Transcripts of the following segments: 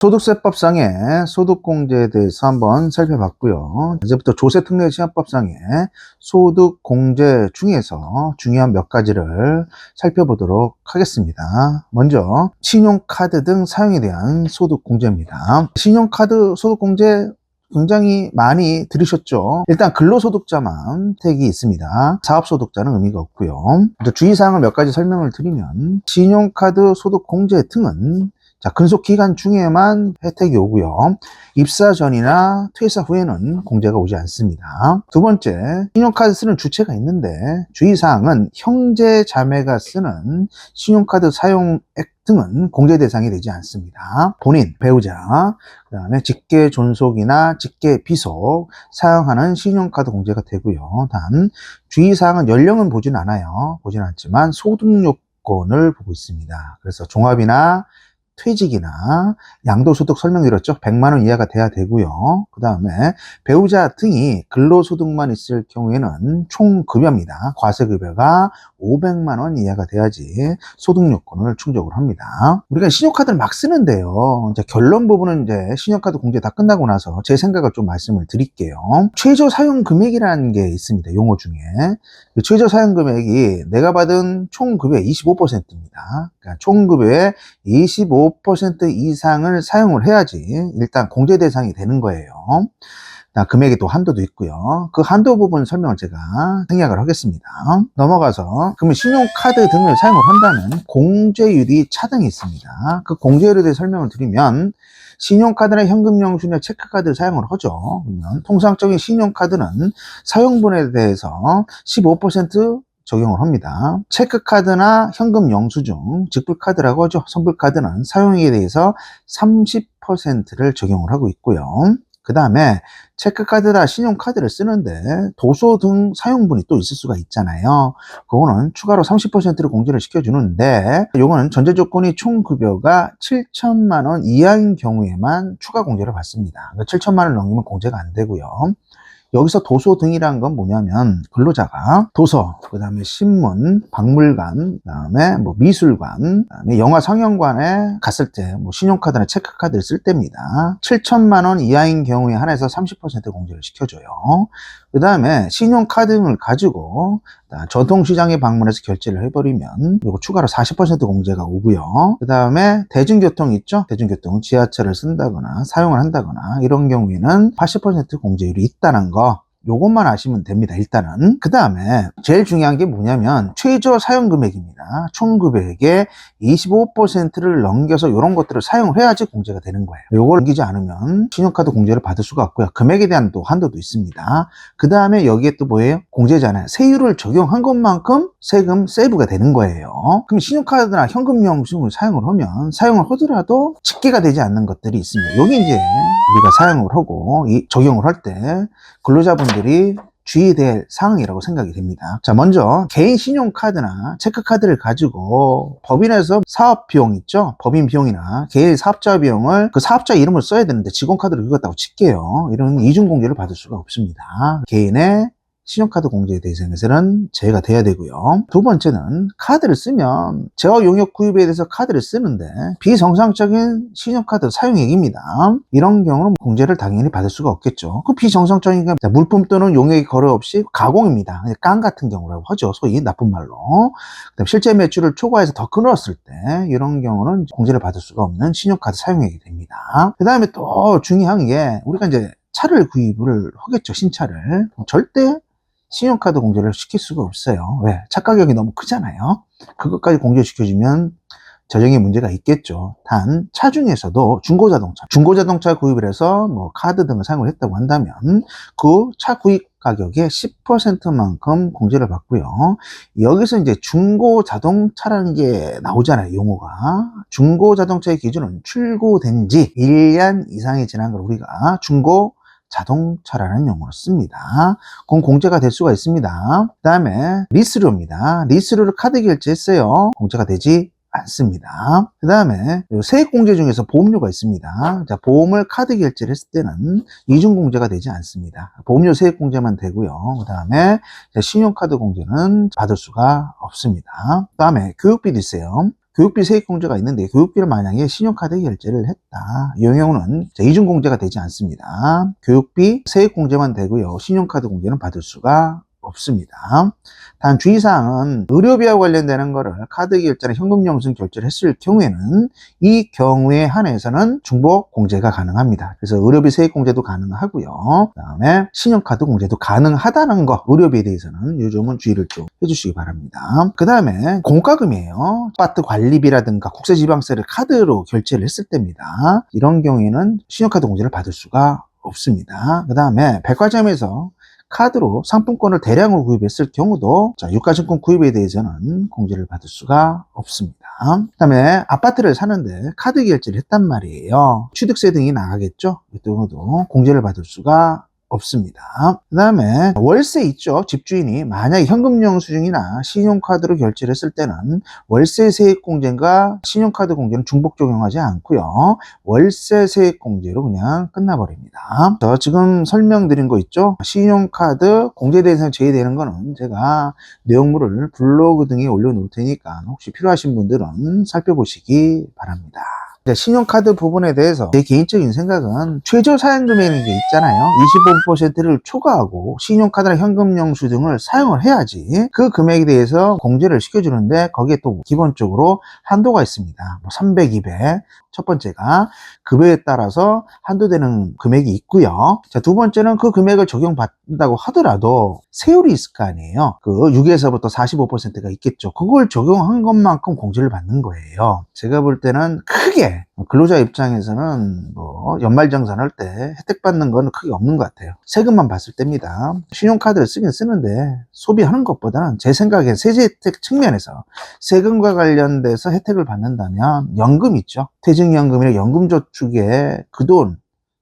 소득세법상의 소득공제에 대해서 한번 살펴봤고요. 이제부터 조세특례시험법상의 소득공제 중에서 중요한 몇 가지를 살펴보도록 하겠습니다. 먼저 신용카드 등 사용에 대한 소득공제입니다. 신용카드 소득공제 굉장히 많이 들으셨죠. 일단 근로소득자만 혜택이 있습니다. 사업소득자는 의미가 없고요. 주의사항을 몇 가지 설명을 드리면 신용카드 소득공제 등은 자, 근속 기간 중에만 혜택이 오고요. 입사 전이나 퇴사 후에는 공제가 오지 않습니다. 두 번째, 신용카드 쓰는 주체가 있는데 주의사항은 형제 자매가 쓰는 신용카드 사용액 등은 공제 대상이 되지 않습니다. 본인, 배우자, 그 다음에 직계 존속이나 직계 비속 사용하는 신용카드 공제가 되고요. 단, 주의사항은 연령은 보진 않아요. 보진 않지만 소득 요건을 보고 있습니다. 그래서 종합이나 퇴직이나 양도소득 설명 드렸죠. 100만 원 이하가 돼야 되고요. 그 다음에 배우자 등이 근로소득만 있을 경우에는 총급여입니다. 과세급여가 500만 원 이하가 돼야지 소득 요건을 충족을 합니다. 우리가 신용카드를 막 쓰는데요. 이제 결론 부분은 이제 신용카드 공제 다 끝나고 나서 제 생각을 좀 말씀을 드릴게요. 최저 사용 금액이라는 게 있습니다. 용어 중에. 그 최저 사용 금액이 내가 받은 총급여의 25%입니다. 그러니까 총급여의 25% 이상을 사용을 해야지 일단 공제 대상이 되는 거예요. 나 금액에 또 한도도 있고요. 그 한도 부분 설명을 제가 생략을 하겠습니다. 넘어가서 그러면 신용카드 등을 사용을 한다는 공제율이 차등이 있습니다. 그 공제율에 대해 설명을 드리면 신용카드나 현금영수증 체크카드를 사용을 하죠. 그러면 통상적인 신용카드는 사용분에 대해서 15% 적용을 합니다. 체크카드나 현금 영수증, 직불카드라고 하죠. 선불카드는 사용액에 대해서 30%를 적용을 하고 있고요. 그 다음에 체크카드나 신용카드를 쓰는데 도서 등 사용분이 또 있을 수가 있잖아요. 그거는 추가로 30%를 공제를 시켜주는데 이거는 전제 조건이 총 급여가 7천만 원 이하인 경우에만 추가 공제를 받습니다. 7천만 원 넘기면 공제가 안 되고요. 여기서 도서 등이란 건 뭐냐면 근로자가 도서, 그 다음에 신문, 박물관, 그 다음에 뭐 미술관, 그다음에 영화 상영관에 갔을 때 뭐 신용카드나 체크카드를 쓸 때입니다. 7천만 원 이하인 경우에 한해서 30% 공제를 시켜줘요. 그 다음에 신용카드 등을 가지고 전통시장에 방문해서 결제를 해버리면 이거 추가로 40% 공제가 오고요. 그 다음에 대중교통 있죠? 대중교통 지하철을 쓴다거나 사용을 한다거나 이런 경우에는 80% 공제율이 있다는 거 요것만 아시면 됩니다. 일단은. 그 다음에 제일 중요한 게 뭐냐면 최저 사용 금액입니다. 총 금액의 25%를 넘겨서 이런 것들을 사용을 해야지 공제가 되는 거예요. 요걸 넘기지 않으면 신용카드 공제를 받을 수가 없고요. 금액에 대한 또 한도도 있습니다. 그 다음에 여기에 또 뭐예요? 공제잖아요. 세율을 적용한 것만큼 세금 세이브가 되는 거예요. 그럼 신용카드나 현금 영수증을 사용을 하면 사용을 하더라도 집계가 되지 않는 것들이 있습니다. 여기 이제 우리가 사용을 하고 이 적용을 할 때 근로자분 들이 주의될 사항이라고 생각이 됩니다. 자, 먼저 개인 신용카드나 체크카드를 가지고 법인에서 사업 비용 있죠? 법인 비용이나 개인 사업자 비용을 그 사업자 이름을 써야 되는데 직원 카드를 긁었다고 칠게요. 이런 이중 공제를 받을 수가 없습니다. 개인의 신용카드 공제에 대해서는 제외가 돼야 되고요. 두 번째는 카드를 쓰면 제어 용역 구입에 대해서 카드를 쓰는데 비정상적인 신용카드 사용액입니다. 이런 경우는 공제를 당연히 받을 수가 없겠죠. 그 비정상적인 게 물품 또는 용역이 거래 없이 가공입니다. 깡 같은 경우라고 하죠. 소위 나쁜 말로. 그다음 실제 매출을 초과해서 더 끊었을 때 이런 경우는 공제를 받을 수가 없는 신용카드 사용액이 됩니다. 그 다음에 또 중요한 게 우리가 이제 차를 구입을 하겠죠. 신차를. 절대 신용카드 공제를 시킬 수가 없어요. 왜? 차 가격이 너무 크잖아요. 그것까지 공제시켜주면 저정의 문제가 있겠죠. 단, 차 중에서도 중고자동차, 중고자동차 구입을 해서 뭐 카드 등을 사용을 했다고 한다면 그 차 구입 가격의 10%만큼 공제를 받고요. 여기서 이제 중고 자동차라는 게 나오잖아요, 용어가. 중고 자동차의 기준은 출고된 지 1년 이상이 지난 걸 우리가 중고 자동차라는 용어를 씁니다. 그건 공제가 될 수가 있습니다. 그 다음에 리스료입니다. 리스료를 카드 결제했어요. 공제가 되지 않습니다. 그 다음에 세액공제 중에서 보험료가 있습니다. 자, 보험을 카드 결제를 했을 때는 이중공제가 되지 않습니다. 보험료 세액공제만 되고요. 그 다음에 신용카드 공제는 받을 수가 없습니다. 그 다음에 교육비도 있어요. 교육비 세액공제가 있는데 교육비를 만약에 신용카드 결제를 했다. 이 경우는 자, 이중 공제가 되지 않습니다. 교육비 세액공제만 되고요. 신용카드 공제는 받을 수가 없습니다. 단 주의사항은 의료비와 관련되는 거를 카드 결제나 현금 영수증 결제를 했을 경우에는 이 경우에 한해서는 중복 공제가 가능합니다. 그래서 의료비 세액 공제도 가능하고요. 그다음에 신용카드 공제도 가능하다는 거 의료비에 대해서는 요즘은 주의를 좀 해주시기 바랍니다. 그다음에 공과금이에요. 아파트 관리비라든가 국세지방세를 카드로 결제를 했을 때입니다. 이런 경우에는 신용카드 공제를 받을 수가 없습니다. 그 다음에 백화점에서 카드로 상품권을 대량으로 구입했을 경우도 자, 유가증권 구입에 대해서는 공제를 받을 수가 없습니다. 그 다음에 아파트를 사는데 카드 결제를 했단 말이에요. 취득세 등이 나가겠죠? 이 경우도 공제를 받을 수가 없습니다. 그 다음에 월세 있죠. 집주인이 만약에 현금 영수증이나 신용카드로 결제를 했을 때는 월세 세액 공제가 신용카드 공제는 중복 적용하지 않고요. 월세 세액 공제로 그냥 끝나버립니다. 저 지금 설명드린 거 있죠? 신용카드 공제 대상 제외되는 거는 제가 내용물을 블로그 등에 올려놓을 테니까 혹시 필요하신 분들은 살펴보시기 바랍니다. 신용카드 부분에 대해서 제 개인적인 생각은 최저 사용 금액이 있잖아요. 25%를 초과하고 신용카드나 현금 영수증을 사용을 해야지 그 금액에 대해서 공제를 시켜주는데 거기에 또 기본적으로 한도가 있습니다. 뭐 300, 200. 첫 번째가 급여에 따라서 한도되는 금액이 있고요. 자, 두 번째는 그 금액을 적용받는다고 하더라도 세율이 있을 거 아니에요. 그 6에서부터 45%가 있겠죠. 그걸 적용한 것만큼 공제를 받는 거예요. 제가 볼 때는 크게 근로자 입장에서는 뭐 연말정산 할 때 혜택 받는 건 크게 없는 것 같아요. 세금만 봤을 때입니다. 신용카드를 쓰긴 쓰는데 소비하는 것보다는 제 생각에 세제 혜택 측면에서 세금과 관련돼서 혜택을 받는다면 연금 있죠. 퇴직 연금이나 연금저축에 그 돈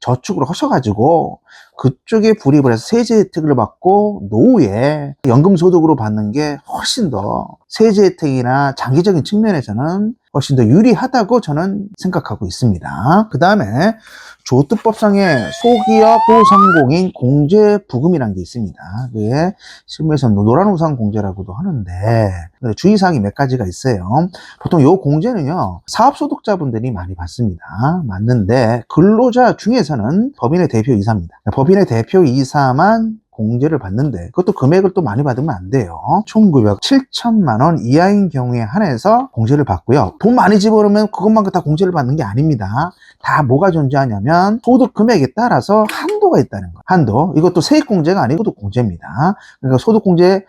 저축을 하셔가지고 그쪽에 불입을 해서 세제 혜택을 받고 노후에 연금 소득으로 받는 게 훨씬 더 세제 혜택이나 장기적인 측면에서는 훨씬 더 유리하다고 저는 생각하고 있습니다. 그 다음에 조특법상의 소기업 소상공인 공제 부금이라는 게 있습니다. 그게 실무에서 노란 우산 공제라고도 하는데 주의사항이 몇 가지가 있어요. 보통 이 공제는요 사업소득자분들이 많이 받습니다. 맞는데 근로자 중에서는 법인의 대표 이사입니다. 법인의 대표 이사만 공제를 받는데 그것도 금액을 또 많이 받으면 안 돼요. 총 금액 7천만 원 이하인 경우에 한해서 공제를 받고요. 돈 많이 집어넣으면 그것만 다 공제를 받는 게 아닙니다. 다 뭐가 존재하냐면 소득 금액에 따라서 한도가 있다는 거. 한도. 이것도 세액 공제가 아니고 도 공제입니다. 그러니까 소득 공제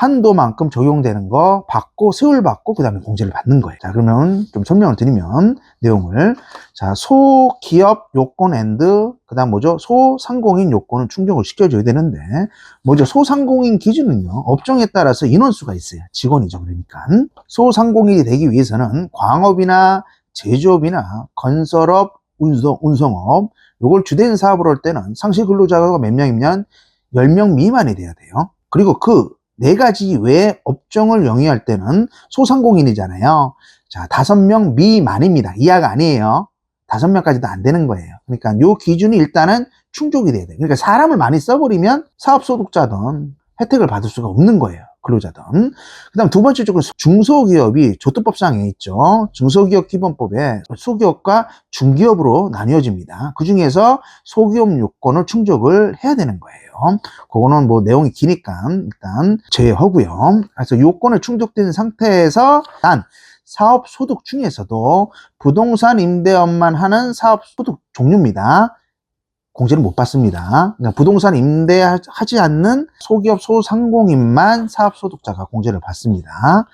한도만큼 적용되는 거 받고 세율 받고 그 다음에 공제를 받는 거예요. 자 그러면 좀 설명을 드리면 내용을. 자 소기업 요건 앤드 그 다음 뭐죠? 소상공인 요건은 충족을 시켜줘야 되는데 뭐죠? 소상공인 기준은요 업종에 따라서 인원수가 있어요. 직원이죠 그러니까. 소상공인이 되기 위해서는 광업이나 제조업이나 건설업 운송, 운송업 요걸 주된 사업으로 할 때는 상시 근로자가 몇 명이면 10명 미만이 돼야 돼요. 그리고 그 네 가지 외에 업종을 영위할 때는 소상공인이잖아요. 자, 다섯 명 미만입니다. 이하가 아니에요. 다섯 명까지도 안 되는 거예요. 그러니까 요 기준이 일단은 충족이 돼야 돼요. 그러니까 사람을 많이 써버리면 사업소득자든 혜택을 받을 수가 없는 거예요. 근로자든. 그 다음 두 번째 쪽은 중소기업이 조특법상에 있죠. 중소기업 기본법에 소기업과 중기업으로 나뉘어집니다. 그 중에서 소기업 요건을 충족을 해야 되는 거예요. 그거는 뭐 내용이 기니까 일단 제외하고요. 그래서 요건을 충족된 상태에서 단 사업 소득 중에서도 부동산 임대업만 하는 사업 소득 종류입니다. 공제를 못 받습니다. 그러니까 부동산 임대하지 않는 소기업 소상공인만 사업소득자가 공제를 받습니다.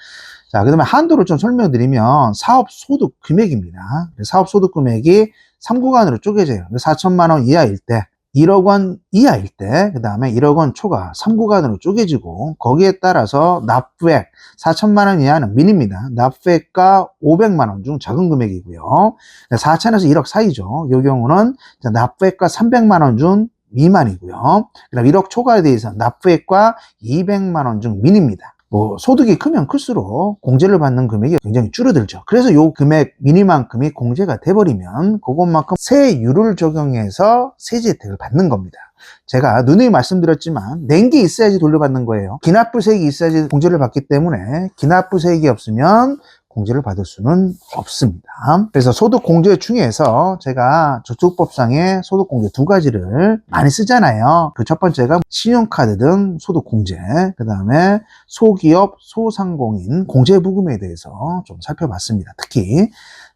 자, 그 다음에 한도를 좀 설명드리면 사업소득 금액입니다. 사업소득 금액이 3구간으로 쪼개져요. 4천만 원 이하일 때, 1억 원 이하일 때, 그 다음에 1억 원 초과 3구간으로 쪼개지고 거기에 따라서 납부액 4천만 원 이하는 민입니다. 납부액가 500만 원 중 작은 금액이고요. 4천에서 1억 사이죠. 이 경우는 납부액가 300만 원 중 미만이고요. 그다음 1억 초과에 대해서 납부액과 200만 원 중 민입니다. 뭐 소득이 크면 클수록 공제를 받는 금액이 굉장히 줄어들죠. 그래서 요 금액 미니만큼이 공제가 돼버리면 그것만큼 세율을 적용해서 세제 혜택을 받는 겁니다. 제가 누누이 말씀드렸지만 낸 게 있어야지 돌려받는 거예요. 기납부세액이 있어야지 공제를 받기 때문에 기납부세액이 없으면 공제를 받을 수는 없습니다. 그래서 소득 공제 중에서 제가 저축법상의 소득 공제 두 가지를 많이 쓰잖아요. 그 첫 번째가 신용카드 등 소득 공제, 그 다음에 소기업, 소상공인 공제 부금에 대해서 좀 살펴봤습니다. 특히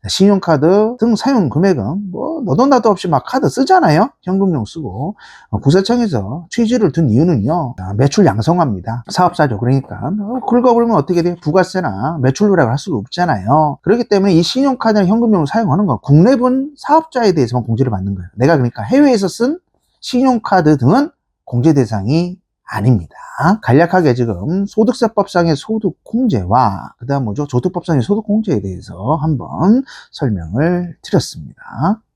신용카드 등 사용 금액은 뭐 너도 나도 없이 막 카드 쓰잖아요. 현금용 쓰고 어, 구세청에서 취지를 둔 이유는요. 아, 매출 양성화입니다. 사업자죠. 그러니까 어, 긁어버리면 어떻게 돼? 부가세나 매출 누락을 할 수가 없잖아요. 그렇기 때문에 이 신용카드나 현금용을 사용하는 건 국내분 사업자에 대해서만 공제를 받는 거예요. 내가 그러니까 해외에서 쓴 신용카드 등은 공제 대상이 아닙니다. 간략하게 지금 소득세법상의 소득 공제와 그 다음 뭐죠? 조특법상의 소득 공제에 대해서 한번 설명을 드렸습니다.